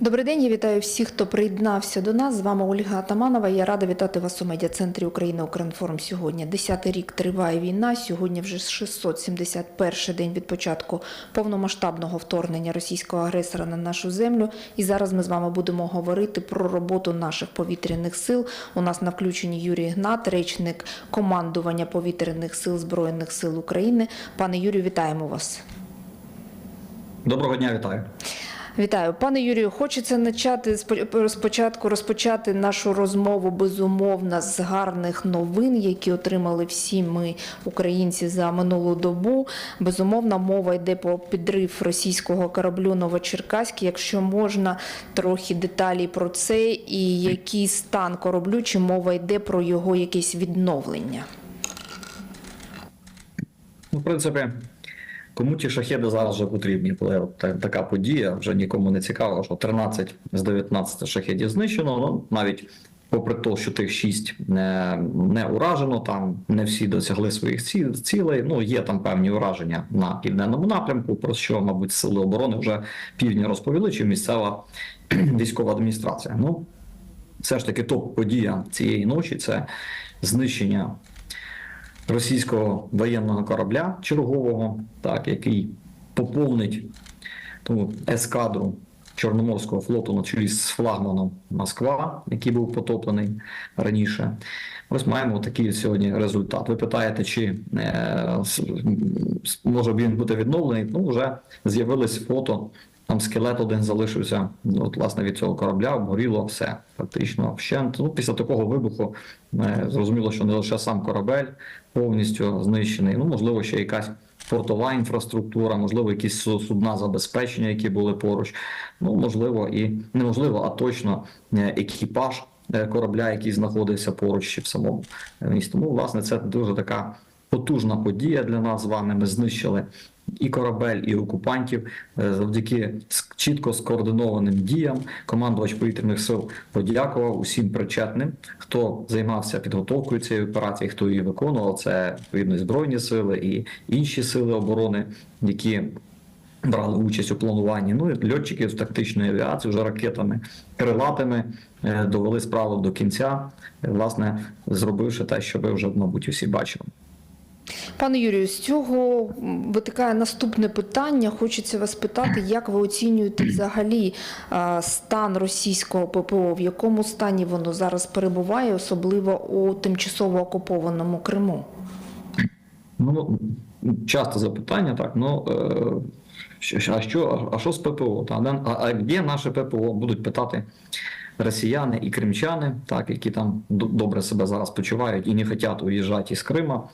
Добрий день, я вітаю всіх, хто приєднався до нас. З вами Ольга Атаманова. Я рада вітати вас у медіа-центрі України Укрінформ сьогодні. Десятий рік триває війна. Сьогодні вже 671 день від початку повномасштабного вторгнення російського агресора на нашу землю. І зараз ми з вами будемо говорити про роботу наших повітряних сил. У нас на включенні Юрій Гнат, речник командування повітряних сил Збройних сил України. Пане Юрію, вітаємо вас. Доброго дня, вітаю. Вітаю, пане Юрію. Хочеться спо- спочатку розпочати нашу розмову безумовно з гарних новин, які отримали всі ми, українці, за минулу добу. Безумовно, мова йде про підрив російського кораблю Новочеркаський. Якщо можна, трохи деталі про це і який стан кораблю, чи мова йде про його якесь відновлення. Ну, в принципі, кому ті шахеди зараз вже потрібні, коли така подія вже нікому не цікаво, що 13 з 19 шахедів знищено. Ну, навіть попри те, що тих 6 не, не уражено, там не всі досягли своїх ці- цілей. Ну, є там певні ураження на південному напрямку, про що, мабуть, сили оборони вже півдня розповіли, чи місцева військова адміністрація. Ну, все ж таки топ-подія цієї ночі це знищення російського воєнного корабля чергового, так, який поповнить ту ескадру Чорноморського флоту на чолі з флагманом Москва, який був потоплений раніше. Ось маємо такий сьогодні результат. Ви питаєте, чи е, може він бути відновлений? Ну, вже з'явились фото. Там скелет один залишився ну, от, власне від цього корабля, обгоріло все фактично вщент. Ну, після такого вибуху е, зрозуміло, що не лише сам корабель повністю знищений. Ну, можливо, ще якась портова інфраструктура, можливо, якісь судна забезпечення, які були поруч. Ну, можливо, і неможливо, а точно е, екіпаж е, корабля, який знаходився поруч ще в самому місті. Тому, власне, це дуже така потужна подія для нас з вами. Ми знищили і корабель, і окупантів Е, завдяки чітко скоординованим діям. Командувач повітряних сил подякував усім причетним, хто займався підготовкою цієї операції, хто її виконував. Це відповідно збройні сили і інші сили оборони, які брали участь у плануванні. Ну і льотчики з тактичної авіації вже ракетами крилатими е, довели справу до кінця, власне, зробивши те, що ви вже, мабуть, усі бачили. Пане Юрію, з цього витикає наступне питання. Хочеться вас питати, як ви оцінюєте взагалі стан російського ППО, в якому стані воно зараз перебуває, особливо у тимчасово окупованому Криму? Ну, часто запитання, так. Ну, е, а що, а що з ППО? Та, а, а де наше ППО? Будуть питати росіяни і кримчани, так, які там добре себе зараз почувають і не хочуть уїжджати із Крима,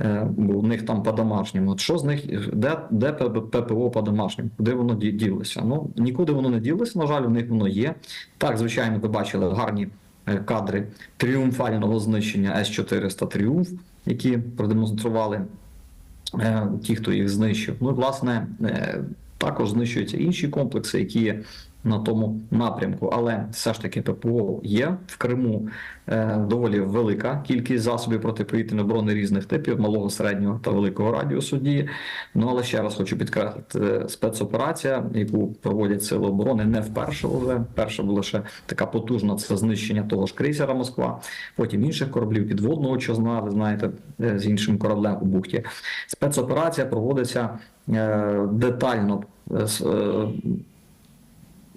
е, бо у них там по-домашньому. От що з них, де, де ППО по-домашньому? Куди воно ділося? Ну, нікуди воно не ділося, на жаль, у них воно є. Так, звичайно, ви бачили гарні е, кадри тріумфального знищення С-400 Тріумф, які продемонстрували е, ті, хто їх знищив. Ну, власне, е, також знищуються інші комплекси, які на тому напрямку. Але все ж таки ППО є в Криму е, доволі велика кількість засобів протиповітряної оборони різних типів, малого, середнього та великого радіусу дії. Ну але ще раз хочу підкреслити, е, спецоперація, яку проводять сили оборони, не вперше вже. Перша була лише така потужна це знищення того ж крейсера Москва, потім інших кораблів підводного човна, ви знаєте, е, з іншим кораблем у бухті. Спецоперація проводиться е, детально. е, е,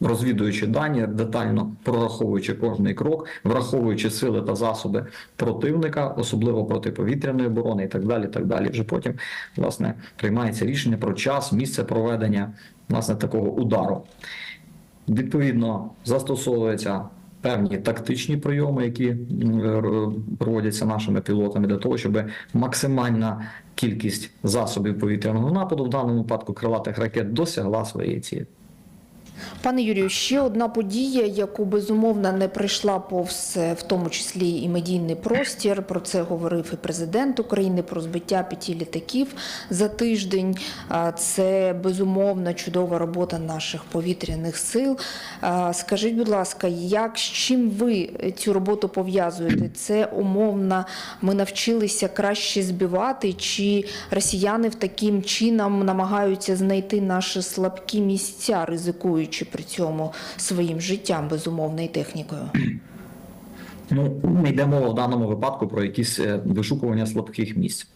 Розвідуючи дані, детально прораховуючи кожний крок, враховуючи сили та засоби противника, особливо протиповітряної оборони і так далі. так далі. Вже потім власне приймається рішення про час, місце проведення власне такого удару. Відповідно, застосовуються певні тактичні прийоми, які проводяться нашими пілотами для того, щоб максимальна кількість засобів повітряного нападу, в даному випадку крилатих ракет, досягла своєї цілі. Пане Юрію, ще одна подія, яку безумовно не прийшла повз, в тому числі і медійний простір. Про це говорив і президент України про збиття п'яти літаків за тиждень. Це безумовно чудова робота наших повітряних сил. Скажіть, будь ласка, як з чим ви цю роботу пов'язуєте? Це умовно ми навчилися краще збивати, чи росіяни в таким чином намагаються знайти наші слабкі місця, ризикуючи? Ризикуючи при цьому своїм життям, безумовно, технікою. Ну, не йде мова в даному випадку про якісь е, вишукування слабких місць.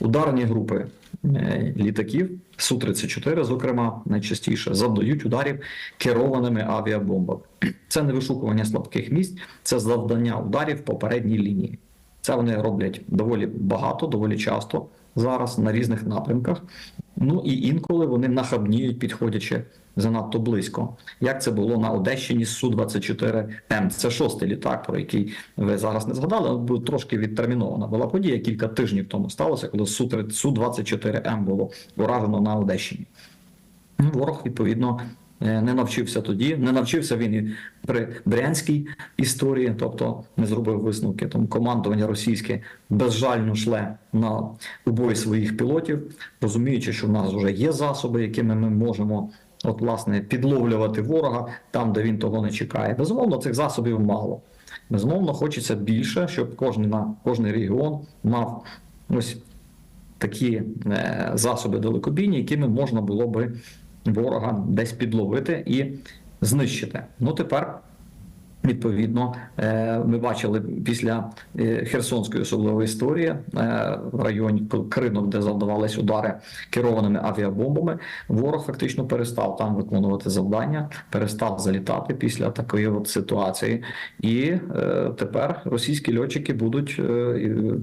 Ударні групи е, літаків Су-34, зокрема, найчастіше завдають ударів керованими авіабомбами. Це не вишукування слабких місць, це завдання ударів по передній лінії. Це вони роблять доволі багато, доволі часто зараз на різних напрямках. Ну і інколи вони нахабніють, підходячи занадто близько. Як це було на Одещині з Су-24М? Це шостий літак, про який ви зараз не згадали, але був трошки відтермінована. Була подія кілька тижнів тому сталося, коли Су-24М було уражено на Одещині. Ну, Ворог, відповідно, не навчився тоді. Не навчився він і при брянській історії, тобто не зробив висновки. Тому командування російське безжально шле на убой своїх пілотів, розуміючи, що в нас вже є засоби, якими ми можемо. От, власне, підловлювати ворога там, де він того не чекає. Безумовно, цих засобів мало. Безумовно, хочеться більше, щоб кожен кожний регіон мав ось такі е, засоби далекобійні, якими можна було би ворога десь підловити і знищити. Ну тепер. Відповідно, е, ми бачили після е, Херсонської особливої історії е, в районі Кринок, де завдавались удари керованими авіабомбами. Ворог фактично перестав там виконувати завдання, перестав залітати після такої от ситуації. І тепер російські льотчики будуть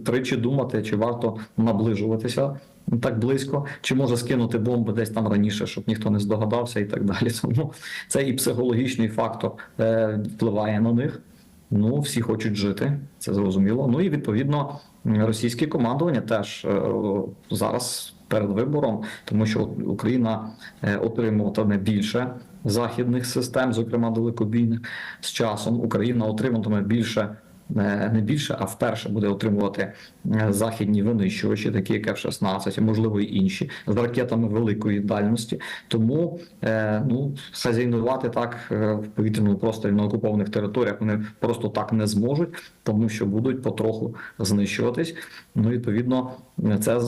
тричі думати, чи варто наближуватися так близько, чи може скинути бомби десь там раніше, щоб ніхто не здогадався, і так далі. Тому це і психологічний фактор е, впливає на них. Ну, всі хочуть жити, це зрозуміло. Ну і відповідно російське командування теж е, зараз перед вибором, тому що Україна е, отримуватиме більше західних систем, зокрема далекобійних. З часом Україна отримуватиме більше. Е, Не більше, а вперше буде отримувати е, західні винищувачі, такі як F-16, можливо і інші, з ракетами великої дальності. Тому е, ну, хазяйнувати так в повітряному просторі на окупованих територіях вони просто так не зможуть, тому що будуть потроху знищуватись. Ну, відповідно, це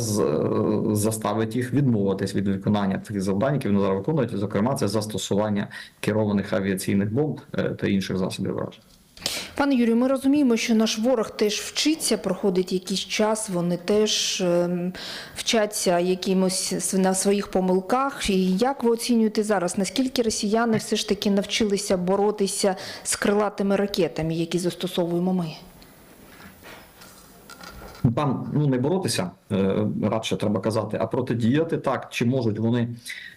заставить їх відмовитись від виконання тих завдань, які вони зараз виконують. Зокрема, це застосування керованих авіаційних бомб та інших засобів враження. Пане Юрію, ми розуміємо, що наш ворог теж вчиться, проходить якийсь час, вони теж ем, вчаться якимось на своїх помилках. І як ви оцінюєте зараз, наскільки росіяни все ж таки навчилися боротися з крилатими ракетами, які застосовуємо ми? Там ну не боротися, е, радше треба казати, а протидіяти так, чи можуть вони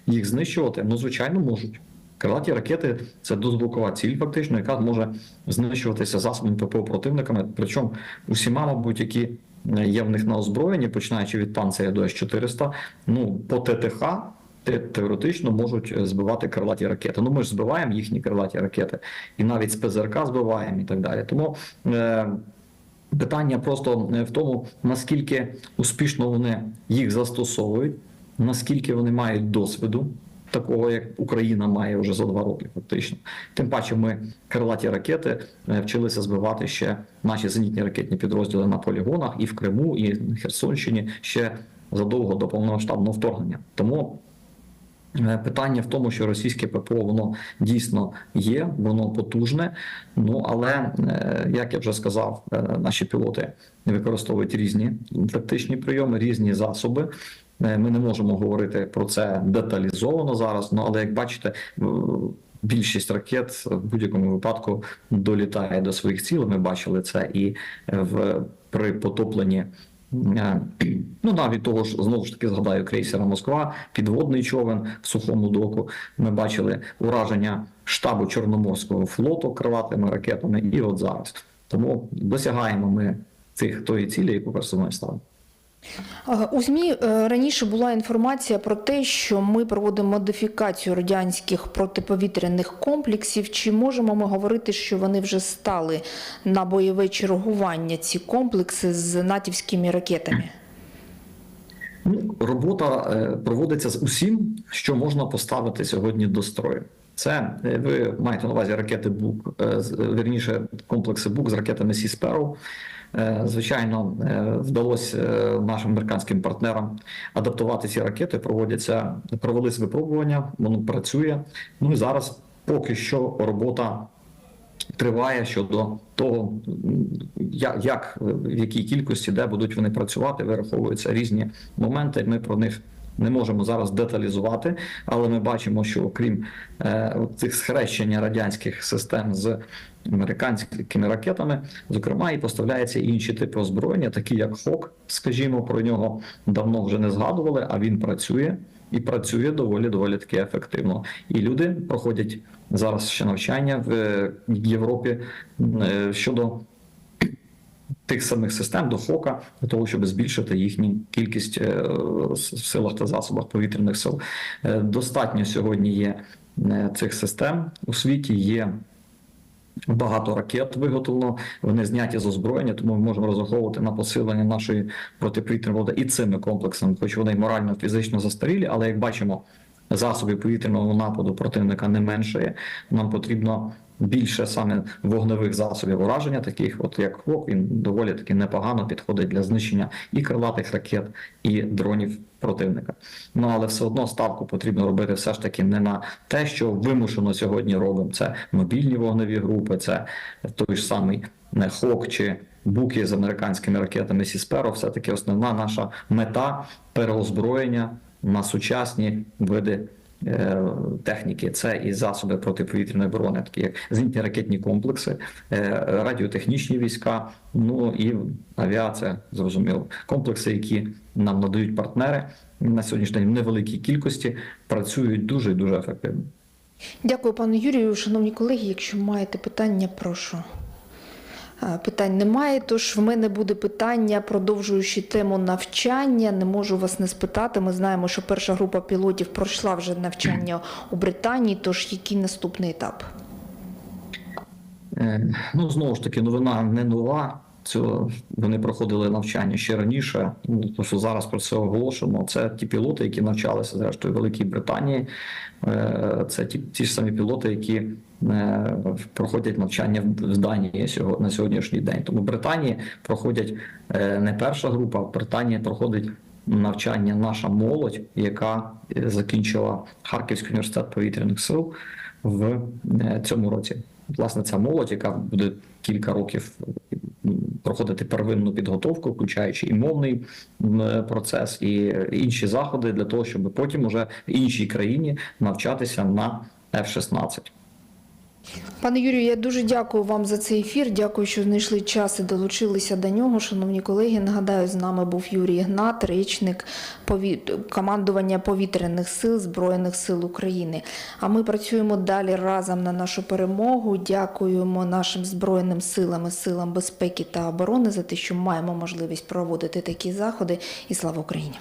їх знищувати? Ну, звичайно, можуть. Крилаті ракети це дозвукова ціль, фактично, яка може знищуватися засобами ППО противниками. Причому усіма, мабуть, які є в них на озброєнні, починаючи від панциря до С-400, ну по ТТХ теоретично можуть е, збивати крилаті ракети. Ну ми ж збиваємо їхні крилаті ракети, і навіть з ПЗРК збиваємо і так далі. Тому е, Питання просто е, в тому, наскільки успішно вони їх застосовують, наскільки вони мають досвіду, такого як Україна має вже за два роки, фактично. Тим паче, ми крилаті ракети е, вчилися збивати ще наші зенітні ракетні підрозділи на полігонах і в Криму, і на Херсонщині ще задовго до повномасштабного вторгнення. Тому Е, Питання в тому, що російське ППО воно дійсно є, воно потужне. Ну але е, як я вже сказав, наші пілоти використовують різні тактичні прийоми, різні засоби. Е, Ми не можемо говорити про це деталізовано зараз. Ну але як бачите, більшість ракет в будь-якому випадку долітає до своїх цілей. Ми бачили це і в при потопленні. Е, Ну, навіть того ж, знову ж таки, згадаю крейсера Москва, підводний човен в сухому доку. Ми бачили ураження штабу Чорноморського флоту крилатими ракетами, і от зараз. Тому досягаємо ми цих тої цілі, яку перед собою ставимо. Е, У ЗМІ е, раніше була інформація про те, що ми проводимо модифікацію радянських протиповітряних комплексів. Чи можемо ми говорити, що вони вже стали на бойове чергування ці комплекси з натівськими ракетами? Ну, робота е, проводиться з усім, що можна поставити сьогодні до строю. Це е, ви маєте на увазі ракети БУК, е, з- вірніше комплекси БУК з ракетами Сі. Е, Звичайно, е, вдалося е, нашим американським партнерам адаптувати ці ракети. Проводяться провелись випробування, воно працює. Ну і зараз поки що робота триває щодо того, як, як в якій кількості, де будуть вони працювати, вираховуються різні моменти. Ми про них не можемо зараз деталізувати, але ми бачимо, що окрім е, цих схрещення радянських систем з американськими ракетами, зокрема, і поставляються інші типи озброєння, такі як ХОК, скажімо, про нього давно вже не згадували, а він працює. І працює доволі доволі таки ефективно. І люди проходять зараз ще навчання в е, Європі е, щодо тих самих систем до ФОКа для того, щоб збільшити їхню кількість е, в силах та засобах повітряних сил. Е, Достатньо сьогодні є е, цих систем у світі. Є Багато ракет виготовлено, вони зняті з озброєння, тому ми можемо розраховувати на посилення нашої протиповітряної води і цими комплексами, хоч вони морально фізично застарілі, але як бачимо, засобів повітряного нападу противника не меншає. Нам потрібно більше саме вогневих засобів ураження, таких от як ХОК, він доволі таки непогано підходить для знищення і крилатих ракет, і дронів противника. Ну але все одно ставку потрібно робити все ж таки не на те, що вимушено сьогодні робимо. Це мобільні вогневі групи, це той ж самий ХОК чи буки з американськими ракетами Сісперо. Все таки основна наша мета переозброєння на сучасні види. Е, Техніки це і засоби протиповітряної оборони, такі як зенітні ракетні комплекси, е, радіотехнічні війська, ну і авіація, зрозуміло. Комплекси, які нам надають партнери на сьогоднішній день в невеликій кількості, працюють дуже і дуже ефективно. Дякую, пане Юрію. Шановні колеги, якщо маєте питання, прошу. Питань немає, тож в мене буде питання, продовжуючи тему навчання. Не можу вас не спитати. Ми знаємо, що перша група пілотів пройшла вже навчання у Британії. Тож який наступний етап? Е, Ну, знову ж таки, новина не нова. Цього вони проходили навчання ще раніше. Ну, тому що зараз про це оголошено. Це ті пілоти, які навчалися зрештою Великій Британії. Е, Це ті, ті ж самі пілоти, які е, проходять навчання в Данії на сьогоднішній день. Тому Британії проходять е, не перша група, а в Британії проходить навчання наша молодь, яка закінчила Харківський університет повітряних сил в цьому році. Власне, ця молодь, яка буде кілька років проходити первинну підготовку, включаючи і мовний процес, і інші заходи для того, щоб потім уже іншій країні навчатися на F-16. Пане Юрію, я дуже дякую вам за цей ефір. Дякую, що знайшли час і долучилися до нього. Шановні колеги, нагадаю, з нами був Юрій Ігнат, речник командування повітряних сил Збройних сил України. А ми працюємо далі разом на нашу перемогу. Дякуємо нашим збройним силам і силам безпеки та оборони за те, що маємо можливість проводити такі заходи. І слава Україні!